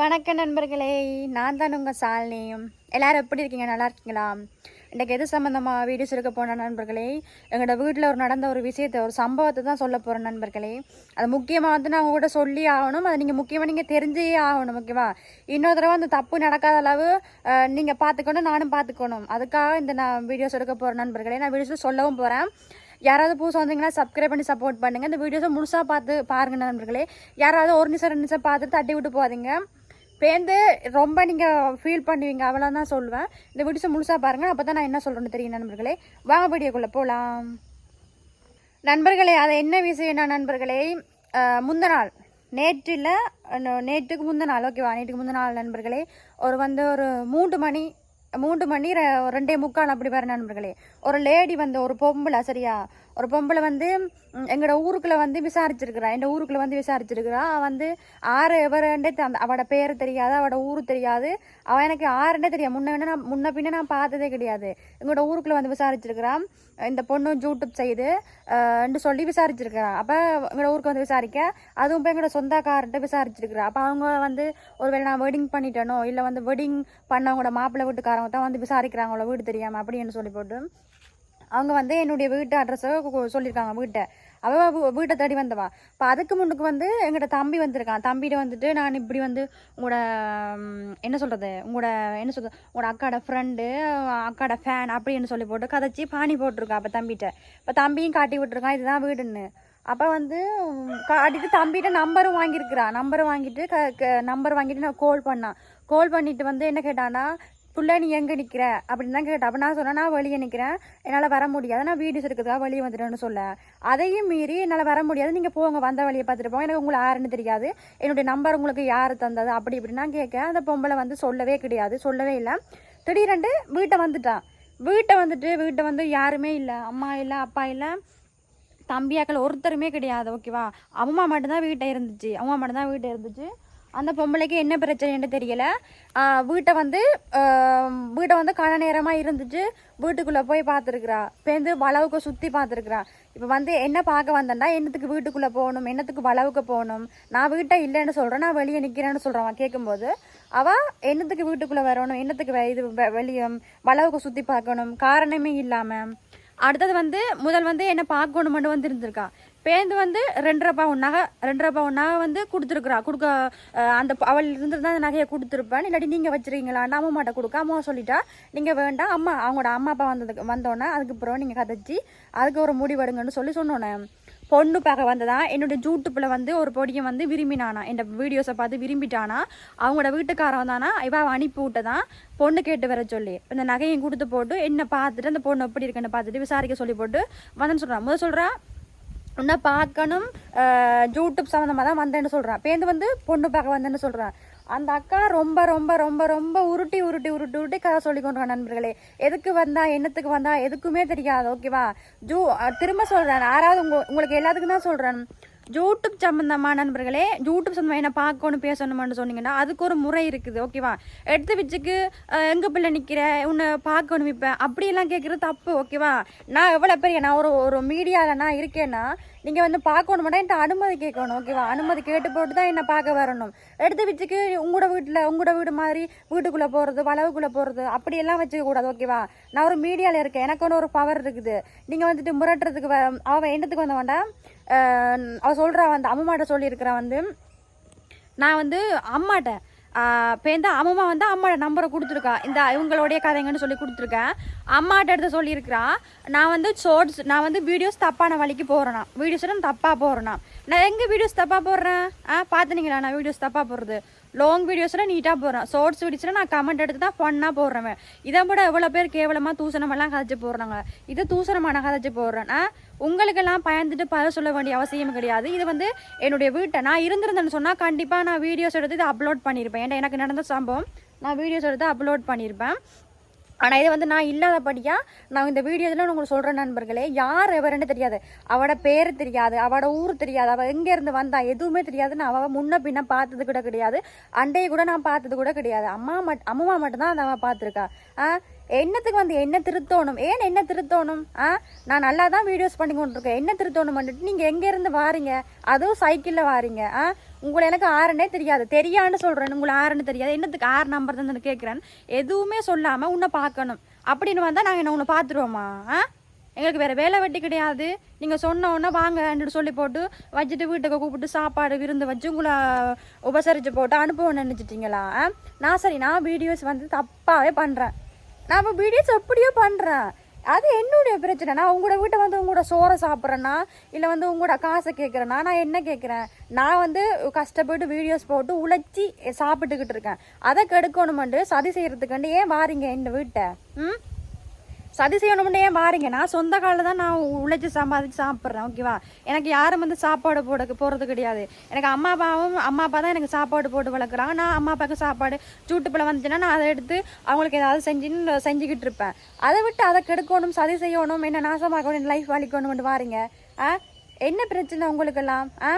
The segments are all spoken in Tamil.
வணக்கம் நண்பர்களே. நான் தான் உங்கள் சாலினியும். எல்லோரும் எப்படி இருக்கீங்க? நல்லா இருக்கீங்களா? இன்றைக்கு எது சம்மந்தமாக வீடியோஸ் எடுக்க போன நண்பர்களே? எங்களோட வீட்டில் ஒரு நடந்த ஒரு விஷயத்தை ஒரு சம்பவத்தை தான் சொல்ல போகிறேன் நண்பர்களே. அது முக்கியமாக வந்து நான் உங்கள்கிட்ட சொல்லி ஆகணும். அதை நீங்கள் முக்கியமாக நீங்கள் தெரிஞ்சே ஆகணும் ஓகேவா இன்னொரு தடவை அந்த தப்பு நடக்காத அளவு நீங்கள் பார்த்துக்கணும் நானும் பார்த்துக்கணும். அதுக்காக இந்த நான் வீடியோஸ் எடுக்க போகிற நண்பர்களே. நான் வீடியோஸில் சொல்லவும் போகிறேன் யாராவது புதுசு வந்தீங்கன்னா சப்ஸ்கிரைப் பண்ணி சப்போர்ட் பண்ணுங்கள் இந்த வீடியோஸை முழுசாக பார்த்து பாருங்க நண்பர்களே. யாராவது ஒரு நிமிஷம் ரெண்டு நிமிஷம் பார்த்துட்டு தட்டி விட்டு போகாதீங்க. பேருந்து ரொம்ப நீங்கள் ஃபீல் பண்ணுவீங்க. அவ்வளோ தான் சொல்லுவேன். இந்த வீடியோஸை முழுசாக பாருங்கள் அப்போ தான் நான் என்ன சொல்கிறேன்னு தெரியும் நண்பர்களே. வாங்க வீடியோக்குள்ளே போகலாம் நண்பர்களே அது என்ன விஷயம்னா நண்பர்களே முந்த நாள். நேற்றில் நேற்றுக்கு முந்த நாள். ஓகேவா நேற்றுக்கு முந்த நாள் நண்பர்களே. ஒரு வந்து ஒரு மூன்று மணி மூன்று மணி ரெ- ரெண்டே முக்கால் அப்படி வர நண்பர்களே. ஒரு லேடி வந்து ஒரு பொம்பளை சரியா? ஒரு பொம்பளை வந்து எங்களோட ஊருக்குள்ள வந்து விசாரிச்சிருக்கிறா. எங்கள் ஊருக்குள்ளே வந்து விசாரிச்சிருக்கிறா? அவ வந்து ஆறு எவரண்டே அந்த அவட பேர் தெரியாது அவட ஊர் தெரியாது. அவள் எனக்கு ஆறுண்டே தெரியாது. முன்ன வேணா நான் முன்ன பின்ன நான் பார்த்ததே கிடையாது. எங்களோட ஊருக்குள்ளே வந்து விசாரிச்சிருக்கிறான் இந்த பொண்ணு யூடியூப் செய்து என்று சொல்லி விசாரிச்சிருக்கிறான் அப்போ எங்களோட ஊருக்கு வந்து விசாரிக்க அதுவும் இப்போ எங்களோட சொந்தக்காரர்கிட்ட விசாரிச்சிருக்கிறா. அப்போ அவங்க வந்து ஒருவேளை நான் வெட்டிங் பண்ணிட்டேனோ இல்லை வந்து வெட்டிங் பண்ணவங்களோட மாப்பிள்ளை வீட்டுக்காரங்க தான் வந்து விசாரிக்கிறாங்களோ வீடு தெரியாமல் அப்படின்னு சொல்லி போட்டு அவங்க வந்து என்னுடைய வீட்டு அட்ரஸை சொல்லியிருக்காங்க வீட்டை. அவள் வீட்டை தேடி வந்தவா. இப்போ அதுக்கு முன்னுக்கு வந்து எங்கள்கிட்ட தம்பி வந்திருக்கான். தம்பிகிட்ட வந்துட்டு நான் இப்படி வந்து உங்களோட என்ன சொல்கிறது உங்களோட என்ன சொல்கிறது உங்களோட அக்காட ஃப்ரெண்டு அக்காட ஃபேன் அப்படின்னு சொல்லி போட்டு கதைச்சி பானி போட்டிருக்கா அப்போ தம்பிகிட்ட இப்போ தம்பியும் காட்டி விட்டுருக்கான் இதுதான் வீடுன்னு. அப்போ வந்து காட்டிட்டு தம்பிகிட்ட நம்பரும் வாங்கியிருக்கிறான் நம்பர் வாங்கிட்டு க க நம்பர் வாங்கிட்டு நான் கால் பண்ணான் கால் பண்ணிட்டு வந்து என்ன கேட்டான்னா புள்ள நீ எங்கே நிற்கிற அப்படின்னு தான் கேட்டேன் அப்போ நான் சொன்னேன் நான் வெளியே நிற்கிறேன் என்னால் வர முடியாது. நான் வீடியோஸ் எடுக்கிறதுக்காக வெளியே வந்துட்டேன்னு சொல்ல. அதையும் மீறி என்னால் வர முடியாது. நீங்கள் போங்க வந்த வழியை பார்த்துட்டு போங்க. எனக்கு உங்களை யாருன்னு தெரியாது. என்னுடைய நம்பர் உங்களுக்கு யார் தந்தது? அப்படி இப்படி நான் கேட்க அந்த பொம்பளை வந்து சொல்லவே கிடையாது. சொல்லவே இல்லை. திடீரெண்டு வீட்டை வந்துட்டான். வீட்டை வந்துட்டு வீட்டை வந்து யாருமே இல்லை. அம்மா இல்லை அப்பா இல்லை. தம்பியாக்கள் ஒருத்தருமே கிடையாது. ஓகேவா? அம்மா மட்டும்தான் வீட்டை இருந்துச்சு. அம்மா மட்டும்தான் வீட்டை இருந்துச்சு. அந்த பொம்பளைக்கு என்ன பிரச்சனைன்னு தெரியல. வீட்டை வந்து வீட்டை வந்து கன நேரமாக இருந்துச்சு. வீட்டுக்குள்ளே போய் பார்த்துருக்குறா பேருந்து வளவுக்கு சுற்றி பார்த்துருக்குறா இப்போ வந்து என்ன பார்க்க வந்தேன்னா என்னத்துக்கு வீட்டுக்குள்ளே போகணும் என்னத்துக்கு வளவுக்கு போகணும்? நான் வீட்டை இல்லைன்னு சொல்கிறேன் நான் வெளியே நிற்கிறேன்னு சொல்கிறவன் கேட்கும்போது அவள் என்னத்துக்கு வீட்டுக்குள்ளே வரணும் என்னத்துக்கு இது வெளியே வளவுக்கு சுற்றி பார்க்கணும் காரணமே இல்லாமல் அடுத்தது வந்து முதல் வந்து என்ன பார்க்கணும் மட்டும் வந்து இருந்திருக்கா பேருந்து வந்து ரெண்டரை பவுன் நகை ரெண்டரை பவுன் நகை வந்து கொடுத்துருக்குறா. கொடுக்க அந்த அவள் இருந்திருந்தா அந்த நகையை கொடுத்துருப்பேன். இல்லாட்டி நீங்கள் வச்சிருக்கீங்களா? அம்மா மாட்ட கொடுக்க. அம்மா சொல்லிட்டா நீங்கள் வேண்டாம். அம்மா அவங்களோட அம்மா அப்பா வந்ததுக்கு வந்தோன்னே அதுக்கப்புறம் நீங்கள் கதைச்சி அதுக்கு ஒரு முடிவெடுங்கன்னு சொல்லி சொன்னோன்னே பொண்ணு பார்க்க வந்ததா? என்னுடைய யூடியூப்பில் வந்து ஒரு பொடியை வந்து விரும்பினானா? இந்த வீடியோஸை பார்த்து விரும்பிட்டானா? அவங்களோட வீட்டுக்காரன் தானா? இவ அனுப்பி விட்டதான் பொண்ணு கேட்டு வர சொல்லி இந்த நகையும் கொடுத்து போட்டு என்னை பார்த்துட்டு அந்த பொண்ணு எப்படி இருக்குன்னு பார்த்துட்டு விசாரிக்க சொல்லி போட்டு வந்தேன்னு சொல்கிறான் முதல் சொல்கிறா உன்னை பார்க்கணும் அஹ், யூடியூப் சம்மந்தமாக தான் வந்தேன்னு சொல்கிறான் பேருந்து வந்து பொண்ணு பார்க்க வந்தேன்னு சொல்கிறான் அந்த அக்கா ரொம்ப ரொம்ப ரொம்ப ரொம்ப உருட்டி உருட்டி உருட்டி உருட்டி கதை சொல்லி கொண்டு நண்பர்களே. எதுக்கு வந்தா என்னத்துக்கு வந்தா எதுக்குமே தெரியாது ஓகேவா ஜூ திரும்ப சொல்கிறேன் யாராவது உங்க உங்களுக்கு எல்லாத்துக்கும் தான் சொல்கிறேன் யூடியூப் சம்மந்தமாக நண்பர்களே யூடியூப் சம்மந்தமாக என்ன பார்க்கணும் பேசணும்னு சொன்னீங்கன்னா அதுக்கு ஒரு முறை இருக்குது ஓகேவா எடுத்து வச்சுக்கு எங்கே பிள்ளை நிற்கிற உன்னை பார்க்கணும் இப்போ அப்படியெல்லாம் கேட்குறது தப்பு ஓகேவா நான் எவ்வளோ பெரிய நான் ஒரு ஒரு மீடியாவில் நான் இருக்கேன்னா நீங்கள் வந்து பார்க்கணும் என்கிட்ட அனுமதி கேட்கணும். ஓகேவா அனுமதி கேட்டு போட்டு தான் என்னை பார்க்க வரணும். எடுத்து வச்சுக்கு உங்களோட வீட்டில் உங்களோட வீடு மாதிரி வீட்டுக்குள்ளே போகிறது வளவுக்குள்ளே போகிறது அப்படியெல்லாம் வச்சுக்கக்கூடாது ஓகேவா நான் ஒரு மீடியாவில் இருக்கேன். எனக்கு ஒன்று ஒரு பவர் இருக்குது. நீங்கள் வந்துட்டு முரட்டுறதுக்கு வ அவன் என்னத்துக்கு வந்த வேண்டாம் அவள் சொல்கிறா வந்து அம்மாட்ட சொல்லியிருக்கிறா வந்து நான் வந்து அம்மாட்ட பேருந்து அம்மா வந்து அம்மாட்ட நம்பரை கொடுத்துருக்கா. இந்த இவங்களுடைய கதைங்கன்னு சொல்லி கொடுத்துருக்கேன். அம்மாட்ட எடுத்து சொல்லியிருக்கிறான் நான் வந்து ஷோர்ட்ஸ் நான் வந்து வீடியோஸ் தப்பான வழிக்கு போகிறேன்னா வீடியோஸ் தப்பாக போகிறேன்னா நான் எங்கே வீடியோஸ் தப்பாக போடுறேன்? ஆ பார்த்துனீங்களா நான் வீடியோஸ் தப்பாக போடுறது? லாங் வீடியோஸில் நீட்டாக போடுறேன் ஷார்ட்ஸ் வீடியோஸில் நான் கமெண்ட் எடுத்து தான் ஃபன்னாக போடுறேன் இதை விட எவ்வளோ பேர் கேவலமாக தூசணமெல்லாம் கதைச்சு போடுறாங்க. இது தூசணமான கதைச்சு போடுறேன்னா உங்களுக்கெல்லாம் பயந்துட்டு பல சொல்ல வேண்டிய அவசியம் கிடையாது. இது வந்து என்னுடைய வீட்டை. நான் இருந்திருந்தேன்னு சொன்னால் கண்டிப்பாக நான் வீடியோஸ் எடுத்து இதை அப்லோட் பண்ணியிருப்பேன் ஏன்னா எனக்கு நடந்த சம்பவம். நான் வீடியோஸ் எடுத்து அப்லோட் பண்ணியிருப்பேன் ஆனால் இது வந்து நான் இல்லாதபடியாக நான் இந்த வீடியோவில் உங்களுக்கு சொல்கிறேன் நண்பர்களே. யார் எவருன்னு தெரியாது. அவட பேர் தெரியாது அவட ஊர் தெரியாது. அவள் எங்கேருந்து வந்தா எதுவுமே தெரியாது நான் அவள் முன்ன பின்ன பார்த்தது கூட கிடையாது. அண்டையை கூட நான் பார்த்தது கூட கிடையாது. அம்மா மட் அம்மா மட்டும்தான் அந்த அவள் பார்த்துருக்கா. ஆ? என்னத்துக்கு வந்து என்ன திருத்தோணும்? ஏன் என்ன திருத்தோணும்? ஆ? நான் நல்லா தான் வீடியோஸ் பண்ணி கொண்டிருக்கேன். என்ன திருத்தோணும் வந்துட்டு நீங்கள் எங்கேருந்து வாரீங்க? அதுவும் சைக்கிளில் வாரீங்க. ஆ? உங்களை எனக்கு ஆறுனே தெரியாது. தெரியான்னு சொல்கிறேன் உங்களை ஆறுன்னு தெரியாது. என்னத்துக்கு ஆறு நம்பர் தான் கேட்குறேன் எதுவுமே சொல்லாமல் உன்னை பார்க்கணும். அப்படின்னு வந்தால் நாங்கள் என்ன உன்னை பார்த்துருவோமா? ஆ? எங்களுக்கு வேறு வேலை வெட்டி கிடையாது. நீங்கள் சொன்னோன்னே வாங்கன்னு சொல்லி போட்டு வச்சுட்டு வீட்டுக்கு கூப்பிட்டு சாப்பாடு விருந்து வச்சு உங்களை உபசரித்து போட்டு அனுப்புவோம்னு நினச்சிட்டிங்களா? நான் சரி நான் வீடியோஸ் வந்து தப்பாகவே பண்ணுறேன் நான் இப்போ வீடியோஸ் எப்படியோ பண்ணுறேன் அது என்னுடைய பிரச்சனை. நான் உங்களோட வீட்டை வந்து உங்களோட சோறை சாப்பிட்றேன்னா இல்லை வந்து உங்களோட காசை கேட்குறேன்னா நான் என்ன கேட்குறேன்? நான் வந்து கஷ்டப்பட்டு வீடியோஸ் போட்டு உழைச்சி சாப்பிட்டுக்கிட்டு இருக்கேன். அதை கெடுக்கணுமெண்டு சதி செய்கிறதுக்காண்டி ஏன் வாரீங்க இந்த வீட்டை? ம்? சதி செய்யணும்னே ஏன் நான் சொந்த காலில் தான் நான் உழைச்சி சம்பாதிச்சு சாப்பிட்றேன். ஓகேவா எனக்கு யாரும் வந்து சாப்பாடு போட போகிறது கிடையாது. எனக்கு அம்மா அப்பாவும் அம்மா அப்பா தான் எனக்கு சாப்பாடு போட்டு வளர்க்குறாங்க. நான் அம்மா அப்பாவுக்கு சாப்பாடு சூட்டுப்பில் வந்துச்சுன்னா நான் அதை எடுத்து அவங்களுக்கு ஏதாவது செஞ்சுன்னு செஞ்சுக்கிட்டு இருப்பேன். அதை விட்டு அதை கெடுக்கணும் சதி செய்யணும் என்ன நாசமாக்கணும் லைஃப் வலிக்கணும்னு பாருங்க ஆ? என்ன பிரச்சனை உங்களுக்கெல்லாம்? ஆ?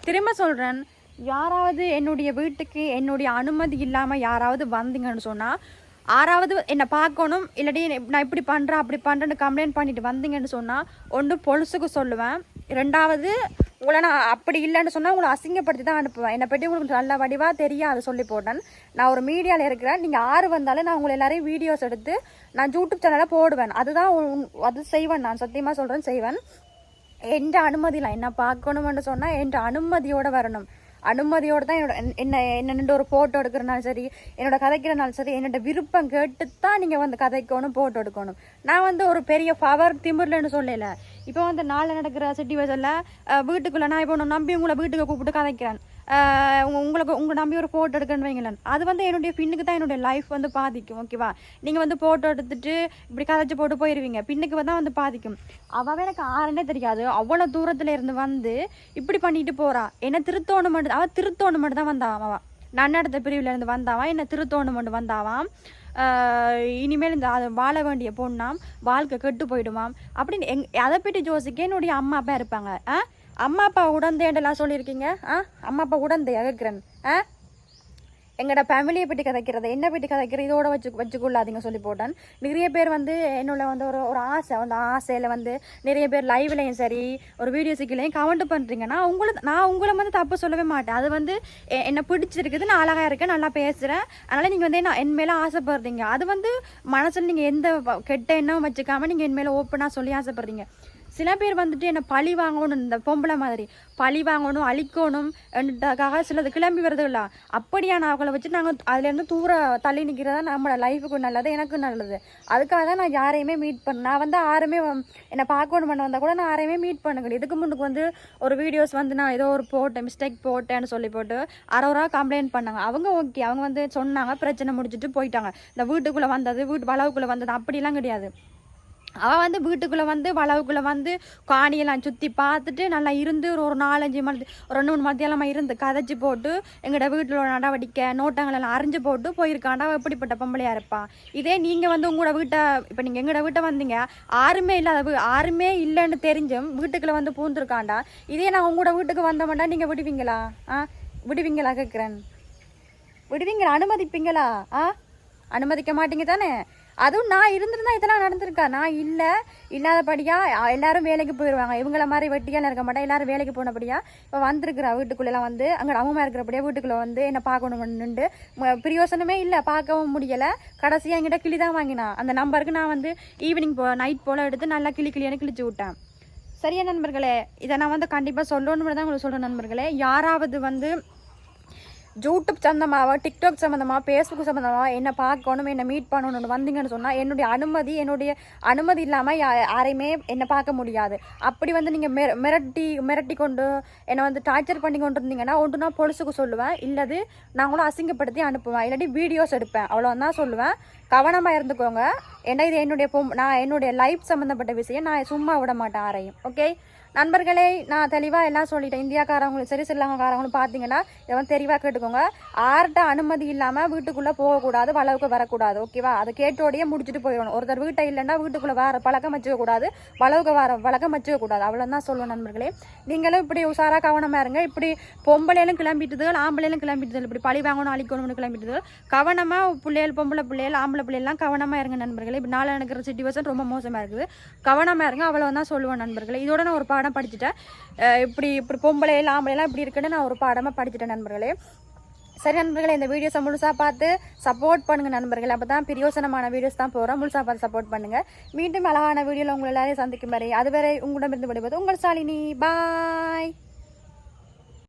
திரும்ப சொல்கிறேன் யாராவது என்னுடைய வீட்டுக்கு என்னுடைய அனுமதி இல்லாமல் யாராவது வந்தீங்கன்னு சொன்னால் ஆறாவது என்னை பார்க்கணும் இல்லாட்டி நான் இப்படி பண்ணுறேன் அப்படி பண்ணுறேன்னு கம்ப்ளைண்ட் பண்ணிட்டு வந்தீங்கன்னு சொன்னால் ஒன்று பொழுசுக்கு சொல்லுவேன். ரெண்டாவது உங்களை நான் அப்படி இல்லைன்னு சொன்னால் உங்களை அசிங்கப்படுத்தி தான் அனுப்புவேன். என்னை பற்றி உங்களுக்கு நல்ல வடிவாக தெரியும் அதை சொல்லி போட்டேன் நான் ஒரு மீடியாவில் இருக்கிறேன். நீங்கள் ஆறு வந்தாலும் நான் உங்களை எல்லாரையும் வீடியோஸ் எடுத்து நான் யூடியூப் சேனலில் போடுவேன். அதுதான் அது செய்வேன். நான் சத்தியமாக சொல்கிறேன் செய்வேன். எந்த அனுமதியில் என்ன பார்க்கணும்னு சொன்னால் என்ற அனுமதியோடு வரணும். அனுமதியோடு தான் என்னோட என்ன என்ன என்ன ஒரு ஃபோட்டோ எடுக்கிறனாலும் சரி என்னோட கதைக்கிறனாலும் சரி என்னோட விருப்பம் கேட்டு தான் நீங்கள் வந்து கதைக்கணும் ஃபோட்டோ எடுக்கணும். நான் வந்து ஒரு பெரிய பவர் திமிர்லன்னு சொல்லலை. இப்போ வந்து நாளில் நடக்கிற சிட்டிவேஷனில் வீட்டுக்குள்ளே நான் இப்போ ஒன்று நம்பி உங்களை வீட்டுக்கு கூப்பிட்டு கதைக்கிறேன். உங்களுக்கு உங்களை நம்பி ஒரு ஃபோட்டோ எடுக்கணும்னு வைங்களேன். அது வந்து என்னுடைய பின்னுக்கு தான் என்னுடைய லைஃப் வந்து பாதிக்கும் ஓகேவா நீங்கள் வந்து ஃபோட்டோ எடுத்துட்டு இப்படி கதைச்சு போட்டு போயிடுவீங்க பின்னுக்கு தான் வந்து பாதிக்கும். அவள் எனக்கு ஆறுனே தெரியாது. அவ்வளோ தூரத்தில் இருந்து வந்து இப்படி பண்ணிட்டு போகிறா என்ன திருத்தோணு மட்டும் அவள் திருத்தோணு மட்டும் தான் வந்தான் அவன் நன்னடத்த பிரிவிலேருந்து வந்தாவான் என்ன திருத்தோணு மட்டும் வந்தாவான் இனிமேல் இந்த அதை வாழ வேண்டிய பொண்ணாம் வாழ்க்கை கெட்டு போயிடுமாம். அப்படின்னு எங் அதை பற்றி ஜோசிக்க என்னுடைய அம்மா அப்பா இருப்பாங்க. ஆ அம்மா அப்பா உடந்தேண்டெல்லாம் சொல்லியிருக்கீங்க ஆ? அம்மா அப்பா உடந்தை அகக்கிறன் ஆ? எங்களோட ஃபேமிலியை பற்றி கதைக்கிறது என்ன பற்றி கதைக்கிறது இதோட வச்சு வச்சுக்கொள்ளாதீங்க சொல்லி போட்டேன். நிறைய பேர் வந்து என்னோட வந்து ஒரு ஒரு ஆசை அந்த ஆசையில் வந்து நிறைய பேர் லைவ்லையும் சரி ஒரு வீடியோஸுக்குலையும் கமெண்ட் பண்ணுறீங்க நான் உங்களை நான் உங்களை வந்து தப்பு சொல்லவே மாட்டேன். அது வந்து எ- என்னை பிடிச்சிருக்குது நான் அழகாக இருக்கேன் நல்லா பேசுகிறேன் அதனால் நீங்கள் வந்து என்ன என் மேலே ஆசைப்படுறீங்க? அது வந்து மனசில் நீங்கள் எந்த கெட்ட எண்ணம் வச்சுக்காமல் நீங்கள் என் மேலே ஓப்பனாக சொல்லி ஆசைப்படுறீங்க. சில பேர் வந்துட்டு என்னை பழி வாங்கணும் இந்த பொம்பளை மாதிரி. பழி வாங்கணும் அழிக்கணும் என்றதுக்காக சிலது கிளம்பி வருது இல்லை அப்படியான அவங்கள வச்சு நாங்கள் அதுலேருந்து தூர தள்ளி நிற்கிறதா நம்மளோட லைஃபுக்கு நல்லது எனக்கும் நல்லது. அதுக்காக தான் நான் யாரையுமே மீட் பண்ண நான் வந்து யாருமே வ- என்னை பார்க்கணும் பண்ண வந்தால் கூட நான் யாரையுமே மீட் பண்ணுங்கள் இதுக்கு முன்னுக்கு வந்து ஒரு வீடியோஸ் வந்து நான் ஏதோ ஒரு போட்டேன் மிஸ்டேக் போட்டேன்னு சொல்லி போட்டு அரோரா கம்ப்ளைண்ட் பண்ணாங்க. அவங்க ஓகே அவங்க வந்து சொன்னாங்க பிரச்சனை முடிச்சுட்டு போயிட்டாங்க. இந்த வீட்டுக்குள்ளே வந்தது வீட்டு வளவுக்குள்ளே வந்தது அப்படிலாம் கிடையாது. அவள் வந்து வீட்டுக்குள்ளே வந்து வளவுக்குள்ளே வந்து காணியெல்லாம் சுற்றி பார்த்துட்டு நல்லா இருந்து ஒரு ஒரு நாலஞ்சு மணி ஒரு ரெண்டு மூணு மத்தியெல்லாம் இருந்து கதைச்சி போட்டு எங்களோட வீட்டில் உள்ள நடவடிக்கை நோட்டங்களெல்லாம் அரைஞ்சு போட்டு போயிருக்காண்டா. அவ எப்படிப்பட்ட பொம்பளையாக இருப்பான் இதே நீங்கள் வந்து உங்களோட வீட்டை இப்போ நீங்கள் எங்களோட வீட்டை வந்தீங்க யாருமே இல்லாத வீ யாருமே இல்லைன்னு தெரிஞ்சும் வீட்டுக்குள்ளே வந்து பூந்துருக்காண்டா. இதே நான் உங்களோட வீட்டுக்கு வந்தோம்டா நீங்கள் விடுவீங்களா? ஆ? விடுவீங்களா கேட்குறேன் விடுவீங்களா? அனுமதிப்பீங்களா? ஆ? அனுமதிக்க மாட்டீங்க தானே? அதுவும் நான் இருந்திருந்தா இதெல்லாம் நடந்திருக்கா? நான் இல்லை. இல்லாதபடியாக எல்லாரும் வேலைக்கு போயிடுவாங்க இவங்கள மாதிரி வெட்டியாக இருக்க மாட்டேன் எல்லாரும் வேலைக்கு போனபடியா இப்போ வந்திருக்கிறா வீட்டுக்குள்ளெல்லாம் வந்து. அங்கே அம்மா இருக்கிறபடியா வீட்டுக்குள்ளே வந்து என்னை பார்க்கணும்னுண்டு ம- பிரயோசனமே இல்லை. பார்க்கவும் முடியலை. கடைசியாக என்கிட்ட கிளி தான் வாங்கினான் அந்த நம்பருக்கு நான் வந்து ஈவினிங் போ நைட் போல் எடுத்து நல்லா கிளி கிளியான கிழிச்சு விட்டேன். சரியா நண்பர்களே? இதை நான் வந்து கண்டிப்பாக சொல்லணும்னு தான் உங்களுக்கு சொல்கிறேன் நண்பர்களே. யாராவது வந்து யூடியூப் சம்மந்தமாக டிக்டாக் சம்மந்தமாக ஃபேஸ்புக் சம்மந்தமாக என்னை பார்க்கணும் என்னை மீட் பண்ணணும்னு வந்தீங்கன்னு சொன்னால் என்னுடைய அனுமதி என்னுடைய அனுமதி இல்லாமல் யா யாரையுமே என்னை பார்க்க முடியாது. அப்படி வந்து நீங்கள் மெ மிரட்டி மிரட்டி கொண்டு என்னை வந்து டார்ச்சர் பண்ணி கொண்டு இருந்தீங்கன்னா ஒன்று நான் பொலிசுக்கு சொல்லுவேன். இல்லது நான் கூட அசிங்கப்படுத்தி அனுப்புவேன். இல்லாட்டி வீடியோஸ் எடுப்பேன். அவ்வளோதான் சொல்லுவேன். கவனமாக இருந்துக்கோங்க. ஏன்னா இது என்னுடைய பொம் நான் என்னுடைய லைஃப் சம்மந்தப்பட்ட விஷயம். நான் சும்மா விட மாட்டேன் யாரையும். ஓகே நண்பர்களே நான் தெளிவாக எல்லாம் சொல்லிட்டேன். இந்தியாக்காரவங்களும் சரி ஸ்ரீலங்காக்காரவங்களும் பார்த்தீங்கன்னா இதை வந்து தெளிவாக கேட்டுக்கோங்க. ஆர்ட்ட அனுமதி இல்லாமல் வீட்டுக்குள்ளே போகக்கூடாது வளவுக்கு வரக்கூடாது ஓகேவா அதை கேட்டோடையே முடிச்சுட்டு போயிடணும். ஒருத்தர் வீட்டை இல்லைன்னா வீட்டுக்குள்ளே வர பழக்கம் வச்சுக்கக்கூடாது வளவுக்கு வர பழக்கம் வச்சுக்கக்கூடாது. அவ்வளோதான் சொல்லுவேன் நண்பர்களே. நீங்களும் இப்படி உஷாராக கவனமாக இருங்க. இப்படி பொம்பளையிலும் கிளம்பிட்டுதுகள் ஆம்பளையிலும் கிளம்பிட்டுது இப்படி பழி வாங்கணும் அழிக்கணும்னு கிளம்பிட்டுது கவனமாக பிள்ளைகள் பொம்பளை பிள்ளைகள் ஆம்பளை பிள்ளைகள்லாம் கவனமாக இருங்க நண்பர்களே. இப்போ நாளை நடக்கிற சுச்சுவேஷன் ரொம்ப மோசமாக இருக்குது. கவனமாக இருங்க அவ்வளோ தான் சொல்லுவேன் நண்பர்களே. இதோட நான் ஒரு பாடம் படிச்சுட்டேன். இப்படி இப்படி பொம்பளை ஆம்பளைலாம் இப்படி இருக்குன்னு நான் ஒரு பாடமாக படிச்சுட்டேன் நண்பர்களே. சரி நண்பர்களே இந்த வீடியோஸை முழுசாக பார்த்து சப்போர்ட் பண்ணுங்க நண்பர்களே. அப்போ தான் பிரியோசனமான வீடியோஸ் தான் போகிறோம் முழுசாக பார்த்து சப்போர்ட் பண்ணுங்கள் மீண்டும் அழகான வீடியோவில் உங்களை எல்லாரையும் சந்திக்கும் வரை அதுவரை உங்களிடமிருந்து விடுவது உங்கள் சாலினி பாய்